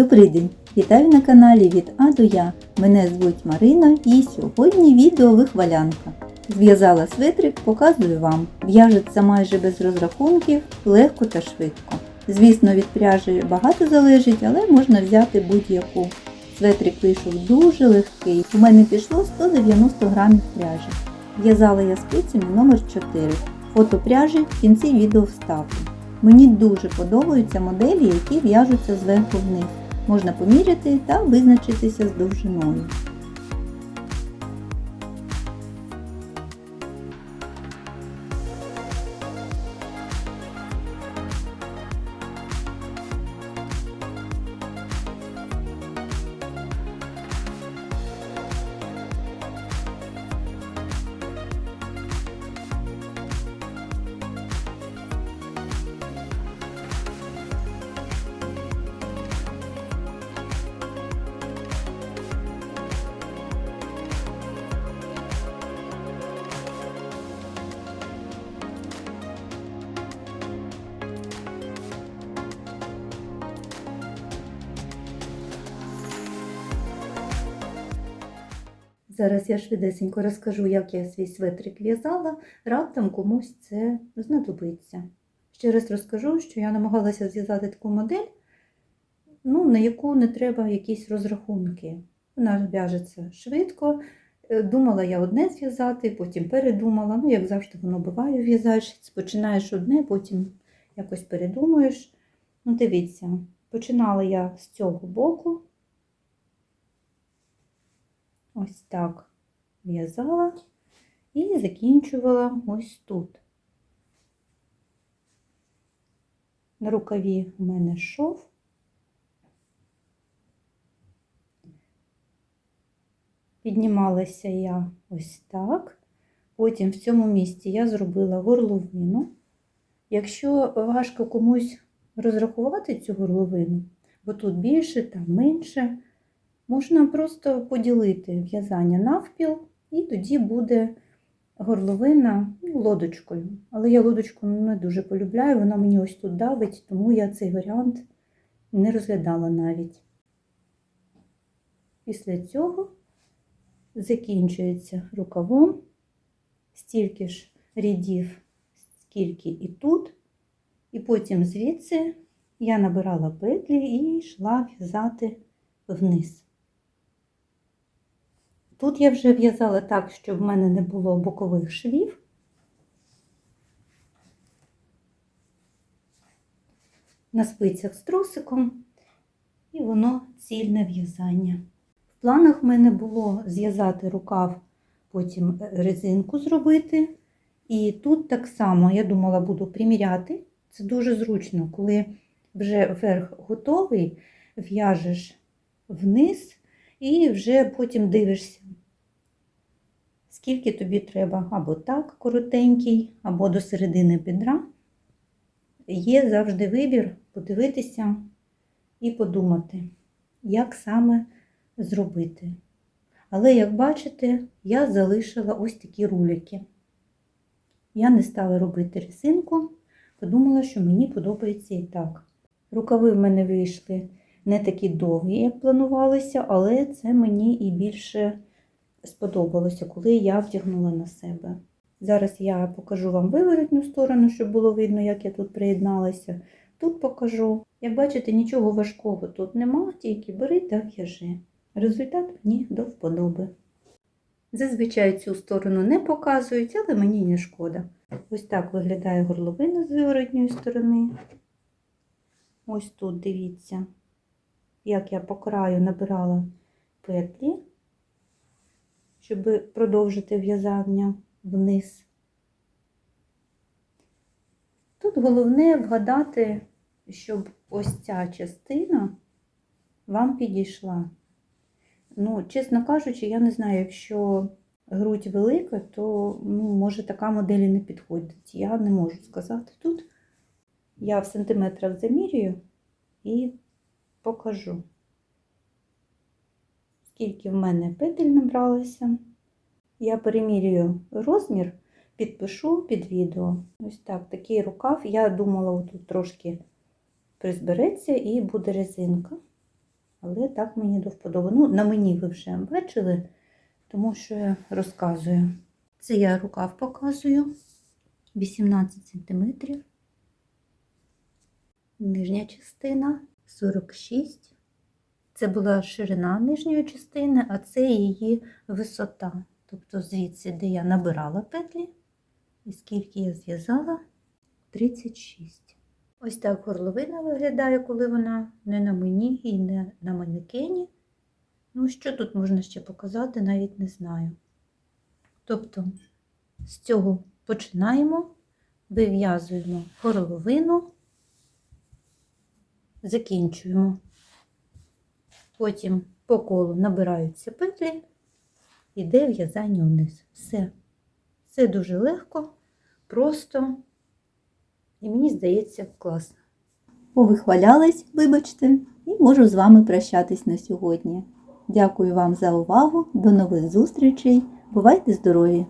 Добрий день! Вітаю на каналі від А до Я. Мене звуть Марина і сьогодні відео вихвалянка. Зв'язала светрик, показую вам. В'яжеться майже без розрахунків, легко та швидко. Звісно, від пряжі багато залежить, але можна взяти будь-яку. Светрик вийшов дуже легкий. У мене пішло 190 грамів пряжі. В'язала я спицями номер 4 Фото пряжі в кінці відео вставлю. Мені дуже подобаються моделі, які в'яжуться зверху вниз. Можна поміряти та визначитися з довжиною. Зараз я швидесенько розкажу, як я свій светрик в'язала, раптом комусь це знадобиться. Ще раз розкажу, що я намагалася зв'язати таку модель, ну, на яку не треба якісь розрахунки. Вона в'яжеться швидко. Е, Думала я одне зв'язати, потім передумала. Ну, як завжди, воно буває, в'язаєш. Починаєш одне, потім якось передумуєш. Ну, дивіться, починала я з цього боку. Ось так в'язала і закінчувала ось тут. На рукаві у мене шов. Піднімалася я ось так. Потім в цьому місці я зробила горловину. Якщо важко комусь розрахувати цю горловину, бо тут більше, там менше, можна просто поділити в'язання навпіл, і тоді буде горловина ну, лодочкою. Але я лодочку не дуже полюбляю, вона мені ось тут давить, тому я цей варіант не розглядала навіть. Після цього закінчується рукавом, стільки ж рядів, скільки і тут, і потім звідси я набирала петлі і йшла в'язати вниз. Тут я вже в'язала так, щоб в мене не було бокових швів. На спицях з трусиком, і воно цільне в'язання. В планах в мене було зв'язати рукав, потім резинку зробити. І тут так само я думала, буду приміряти. Це дуже зручно, коли вже верх готовий, в'яжеш вниз і вже потім дивишся, скільки тобі треба або так коротенький, або до середини бедра. Є завжди вибір подивитися і подумати, як саме зробити. Але, як бачите, я залишила ось такі рулики. Я не стала робити резинку, подумала, що мені подобається і так. Рукави в мене вийшли не такі довгі, як планувалося, але це мені і більше сподобалося, коли я втягнула на себе. Зараз я покажу вам виворотню сторону, щоб було видно, як я тут приєдналася. Тут покажу. Як бачите, нічого важкого тут нема, тільки бери та в'яжи. Результат мені до вподоби. Зазвичай цю сторону не показують, але мені не шкода. Ось так виглядає горловина з виворотньої сторони. Ось тут дивіться, як я по краю набирала петлі, щоб продовжити в'язання вниз. Тут головне вгадати, щоб ось ця частина вам підійшла. Ну, чесно кажучи, я не знаю, якщо грудь велика, то ну, може така модель і не підходить. Я не можу сказати тут. Я в сантиметрах замірюю і покажу, скільки в мене петель набралося. Я перемірюю розмір, підпишу під відео. Ось так, такий рукав. Я думала, отут трошки призбереться і буде резинка. Але так мені до вподоби. Ну, на мені ви вже бачили, тому що я розказую. Це я рукав показую 18 см. Нижня частина 46. Це була ширина нижньої частини, а це її висота. Тобто звідси, де я набирала петлі, і скільки я зв'язала 36. Ось так горловина виглядає, коли вона не на мені і не на манекені. Ну, що тут можна ще показати, навіть не знаю. Тобто, з цього починаємо, вив'язуємо горловину, закінчуємо. Потім по колу набираються петлі, іде в'язання вниз. Все. Все дуже легко, просто, і мені здається, класно. Повихвалялись, вибачте, і можу з вами прощатись на сьогодні. Дякую вам за увагу, до нових зустрічей. Бувайте здорові!